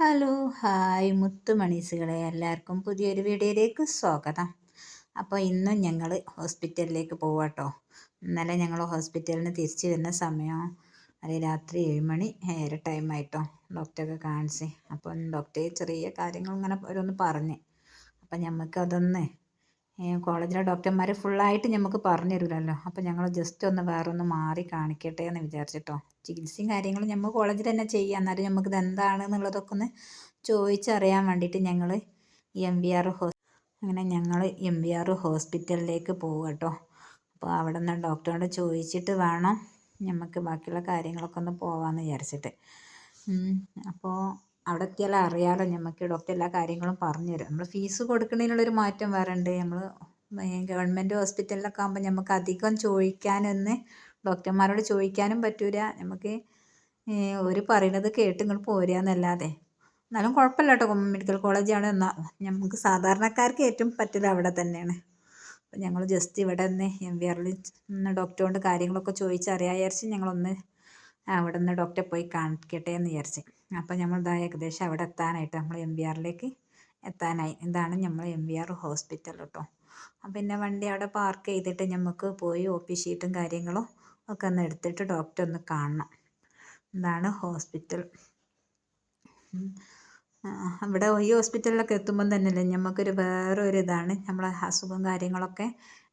Hello hi മുത്തുമണീസുകളെ. എല്ലാവർക്കും പുതിയൊരു വീഡിയോയിലേക്ക് സ്വാഗതം. അപ്പോൾ ഇന്ന് ഞങ്ങൾ ഹോസ്പിറ്റലിലേക്ക് പോവാട്ടോ. ഇന്നലെ ഞങ്ങൾ ഹോസ്പിറ്റലിൽ നിന്ന് തിരിച്ചു വരുന്ന സമയം അത് രാത്രി ഏഴ് മണി ഏറെ ടൈമായിട്ടോ ഡോക്ടറെ കാണിച്ച്. അപ്പം ഡോക്ടറെ ചെറിയ കാര്യങ്ങൾ ഇങ്ങനെ ഓരോന്ന് പറഞ്ഞ്. അപ്പം നമുക്ക് കോളേജിലെ ഡോക്ടർമാർ ഫുള്ളായിട്ട് നമുക്ക് പറഞ്ഞു തരില്ലല്ലോ അപ്പോൾ ഞങ്ങൾ ജസ്റ്റ് ഒന്ന് വേറെ ഒന്ന് മാറി കാണിക്കട്ടെ എന്ന് വിചാരിച്ചിട്ടോ. ചികിത്സയും കാര്യങ്ങളും നമ്മൾ കോളേജിൽ തന്നെ ചെയ്യാം. എന്നാലും നമുക്ക് ഇത് എന്താണെന്നുള്ളതൊക്കെ ഒന്ന് ചോദിച്ചറിയാൻ വേണ്ടിയിട്ട് ഞങ്ങൾ എം വി ആർ ഹോസ് അങ്ങനെ ഞങ്ങൾ എം വി ആർ ഹോസ്പിറ്റലിലേക്ക് പോകും കേട്ടോ അപ്പോൾ അവിടെ നിന്ന് ഡോക്ടറോട് ചോദിച്ചിട്ട് വേണം നമുക്ക് ബാക്കിയുള്ള കാര്യങ്ങളൊക്കെ ഒന്ന് പോകാമെന്ന് വിചാരിച്ചിട്ട്. അപ്പോൾ അവിടെ എത്തിയാൽ അറിയാമല്ലോ നമുക്ക് ഡോക്ടർ എല്ലാ കാര്യങ്ങളും പറഞ്ഞു തരും. നമ്മൾ ഫീസ് കൊടുക്കുന്നതിനുള്ളൊരു മാറ്റം വേറെ ഉണ്ട്. നമ്മൾ ഗവൺമെന്റ് ഹോസ്പിറ്റലിലൊക്കെ ആകുമ്പോൾ നമുക്ക് അധികം ചോദിക്കാനൊന്ന് ഡോക്ടർമാരോട് ചോദിക്കാനും പറ്റൂല. നമുക്ക് ഒരു പറയുന്നത് കേട്ട് ഇങ്ങോട്ട് പോരുക എന്നല്ലാതെ. എന്നാലും കുഴപ്പമില്ല കേട്ടോ. മെഡിക്കൽ കോളേജാണ് എന്നാൽ നമുക്ക് സാധാരണക്കാർക്ക് ഏറ്റവും പറ്റില്ല അവിടെ തന്നെയാണ്. അപ്പോൾ ഞങ്ങൾ ജസ്റ്റ് ഇവിടെ നിന്ന് എം വി ആറിൽ ഡോക്ടറോട് കാര്യങ്ങളൊക്കെ ചോദിച്ചറിയാൻ വിചാരിച്ച് ഞങ്ങളൊന്ന് അവിടെ നിന്ന് ഡോക്ടറെ പോയി കാണിക്കട്ടെ എന്ന് വിചാരിച്ച്. അപ്പോൾ നമ്മൾ ഇതാ ഏകദേശം അവിടെ എത്താനായിട്ട് നമ്മൾ എം വി ആറിലേക്ക് എത്താനായി. ഇതാണ് നമ്മൾ എം വി ആർ ഹോസ്പിറ്റൽ കേട്ടോ പിന്നെ വണ്ടി അവിടെ പാർക്ക് ചെയ്തിട്ട് നമുക്ക് പോയി ഒ പി ഷീറ്റും കാര്യങ്ങളും ഒക്കെ ഒന്ന് എടുത്തിട്ട് ഡോക്ടറെ ഒന്ന് കാണണം. ഇതാണ് ഹോസ്പിറ്റൽ ഇവിടെ ഈ ഹോസ്പിറ്റലിലൊക്കെ എത്തുമ്പം തന്നെയല്ലേ നമുക്കൊരു വേറെ ഒരു ഇതാണ് നമ്മളെ അസുഖം കാര്യങ്ങളൊക്കെ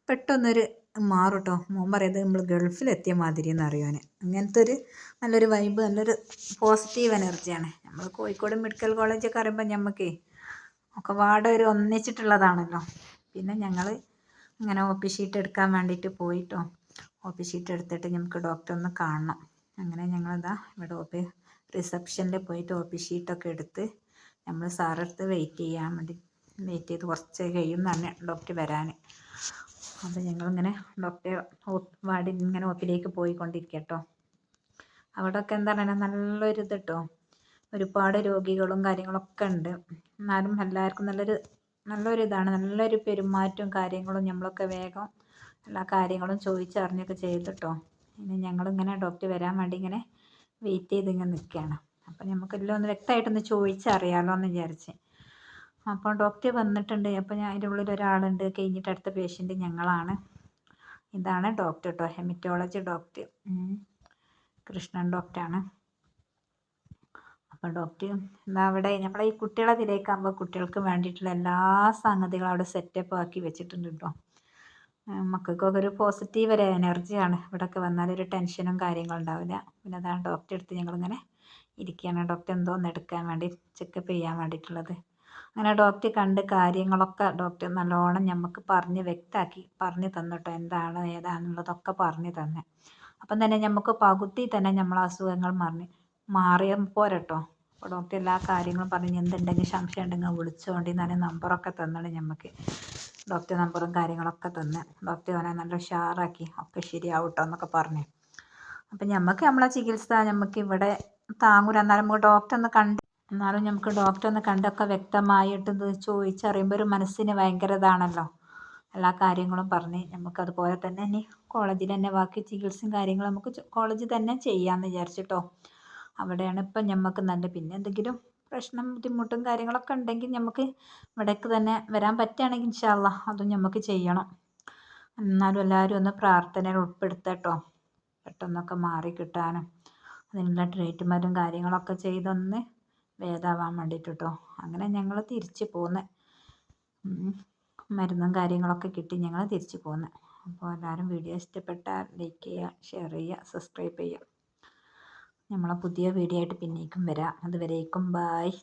പെട്ടെന്നൊരു മാറും കേട്ടോ മോൻ പറയുന്നത് നമ്മൾ ഗൾഫിലെത്തിയ മാതിരി എന്ന് അറിയാൻ അങ്ങനത്തെ ഒരു നല്ലൊരു വൈബ് നല്ലൊരു പോസിറ്റീവ് എനർജിയാണ് നമ്മൾ കോഴിക്കോട് മെഡിക്കൽ കോളേജൊക്കെ അറിയുമ്പോൾ നമുക്ക് ഒക്കെ വാട ഒരു ഒന്നിച്ചിട്ടുള്ളതാണല്ലോ. പിന്നെ ഞങ്ങൾ ഇങ്ങനെ ഒ പി ഷീറ്റ് എടുക്കാൻ വേണ്ടിയിട്ട് പോയിട്ടോ. ഒ പി ഷീറ്റ് എടുത്തിട്ട് നമുക്ക് ഡോക്ടറെ ഒന്ന് കാണണം. അങ്ങനെ ഞങ്ങളിതാ ഇവിടെ ഒ പി റിസപ്ഷനിൽ പോയിട്ട് ഒ പി ഷീറ്റൊക്കെ എടുത്ത് നമ്മൾ സാറെടുത്ത് വെയിറ്റ് ചെയ്യാൻ വേണ്ടി വെയിറ്റ് ചെയ്ത് കുറച്ച് കഴിയും എന്നാണ് ഡോക്ടർ വരാൻ അപ്പോൾ ഞങ്ങളിങ്ങനെ ഡോക്ടറെ വാർഡിൽ ഇങ്ങനെ ഒപ്പിലേക്ക് പോയിക്കൊണ്ടിരിക്കുക കേട്ടോ അവിടെയൊക്കെ എന്താ പറയുക നല്ലൊരു ഇത് കേട്ടോ ഒരുപാട് രോഗികളും കാര്യങ്ങളൊക്കെ ഉണ്ട്. എന്നാലും എല്ലാവർക്കും നല്ലൊരു നല്ലൊരു ഇതാണ് നല്ലൊരു പെരുമാറ്റവും കാര്യങ്ങളും നമ്മളൊക്കെ വേഗം എല്ലാ കാര്യങ്ങളും ചോദിച്ചറിഞ്ഞൊക്കെ ചെയ്തിട്ടോ. ഇനി ഞങ്ങളിങ്ങനെ ഡോക്ടർ വരാൻ വേണ്ടി ഇങ്ങനെ വെയിറ്റ് ചെയ്ത് ഇങ്ങനെ നിൽക്കുകയാണ്. അപ്പം നമുക്കെല്ലാം ഒന്ന് വ്യക്തമായിട്ടൊന്ന് ചോദിച്ചറിയാമല്ലോ എന്ന് വിചാരിച്ച്. അപ്പോൾ ഡോക്ടർ വന്നിട്ടുണ്ട്. അപ്പോൾ ഞാൻ അതിന്റെ ഉള്ളിൽ ഒരാളുണ്ട്. കഴിഞ്ഞിട്ട് അടുത്ത പേഷ്യന്റ് ഞങ്ങളാണ്. ഇതാണ് ഡോക്ടർ കേട്ടോ ഹെമറ്റോളജി ഡോക്ടർ കൃഷ്ണൻ ഡോക്ടറാണ് അപ്പോൾ ഡോക്ടർ എന്താ അവിടെ? നമ്മളെ ഈ കുട്ടികളെ തിരക്കാകുമ്പോൾ കുട്ടികൾക്ക് വേണ്ടിയിട്ടുള്ള എല്ലാ സംഗതികളും അവിടെ സെറ്റപ്പ് ആക്കി വെച്ചിട്ടുണ്ട് കേട്ടോ മക്കൾക്കൊക്കെ ഒരു പോസിറ്റീവ് ഒരു എനർജിയാണ് ഇവിടെയൊക്കെ വന്നാൽ ഒരു ടെൻഷനും കാര്യങ്ങളും ഉണ്ടാവില്ല. പിന്നെ അതാണ് ഡോക്ടറെ അടുത്ത് ഞങ്ങളിങ്ങനെ ഇരിക്കുകയാണ് ഡോക്ടർ എന്തോ ഒന്ന് എടുക്കാൻ വേണ്ടി ചെക്കപ്പ് ചെയ്യാൻ വേണ്ടിയിട്ടുള്ളത്. അങ്ങനെ ഡോക്ടറെ കണ്ട് കാര്യങ്ങളൊക്കെ ഡോക്ടർ നല്ലോണം നമുക്ക് പറഞ്ഞ് വ്യക്തമാക്കി പറഞ്ഞു തന്നിട്ടോ എന്താണ് ഏതാണെന്നുള്ളതൊക്കെ പറഞ്ഞു തന്നെ. അപ്പം തന്നെ നമുക്ക് പകുതി തന്നെ നമ്മൾ അസുഖങ്ങൾ മറിഞ്ഞ് മാറിയ പോരട്ടോ. അപ്പോൾ ഡോക്ടർ എല്ലാ കാര്യങ്ങളും പറഞ്ഞ് എന്തുണ്ടെങ്കിൽ സംശയം ഉണ്ടെങ്കിൽ വിളിച്ചുകൊണ്ട് ഞാൻ നമ്പറൊക്കെ തന്നാണ് നമുക്ക് ഡോക്ടർ നമ്പറും കാര്യങ്ങളൊക്കെ തന്ന്. ഡോക്ടർ അവനെ നല്ല ഉഷാറാക്കി ഒക്കെ ശരിയാവട്ടോ എന്നൊക്കെ പറഞ്ഞു. അപ്പം നമുക്ക് നമ്മളെ ചികിത്സ നമുക്ക് ഇവിടെ താങ്ങൂല. എന്നാലും നമുക്ക് ഡോക്ടറെ ഒന്ന് കണ്ട് എന്നാലും നമുക്ക് ഡോക്ടറെ ഒന്ന് കണ്ടൊക്കെ വ്യക്തമായിട്ട് ചോദിച്ചറിയുമ്പോൾ ഒരു മനസ്സിന് ഭയങ്കര ഇതാണല്ലോ. എല്ലാ കാര്യങ്ങളും പറഞ്ഞ് നമുക്ക് അതുപോലെ തന്നെ ഇനി കോളേജിൽ തന്നെ ബാക്കി ചികിത്സയും കാര്യങ്ങളും നമുക്ക് കോളേജിൽ തന്നെ ചെയ്യാമെന്ന് വിചാരിച്ചിട്ടോ. അവിടെയാണ് ഇപ്പം നമുക്ക് നല്ല പിന്നെ എന്തെങ്കിലും പ്രശ്നം ബുദ്ധിമുട്ടും കാര്യങ്ങളൊക്കെ ഉണ്ടെങ്കിൽ നമുക്ക് ഇവിടേക്ക് തന്നെ വരാൻ പറ്റുകയാണെങ്കിൽ ഇൻഷാല്ല അതും നമുക്ക് ചെയ്യണം. എന്നാലും എല്ലാവരും ഒന്ന് പ്രാർത്ഥനയിൽ ഉൾപ്പെടുത്തട്ടോ. പെട്ടെന്നൊക്കെ മാറി കിട്ടാനും. അതിനുള്ള ട്രീറ്റ്മെന്റും കാര്യങ്ങളൊക്കെ ചെയ്തൊന്ന് ഭേദമാവാൻ വേണ്ടിയിട്ട് കേട്ടോ അങ്ങനെ ഞങ്ങൾ തിരിച്ച് പോന്ന്. മരുന്നും കാര്യങ്ങളൊക്കെ കിട്ടി ഞങ്ങൾ തിരിച്ച് പോന്ന്. അപ്പോൾ എല്ലാവരും വീഡിയോ ഇഷ്ടപ്പെട്ടാൽ ലൈക്ക് ചെയ്യുക ഷെയർ ചെയ്യുക സബ്സ്ക്രൈബ് ചെയ്യുക നമ്മളെ പുതിയ വീഡിയോ ആയിട്ട് പിന്നേക്കും വരാം. അതുവരേക്കും ബായ്.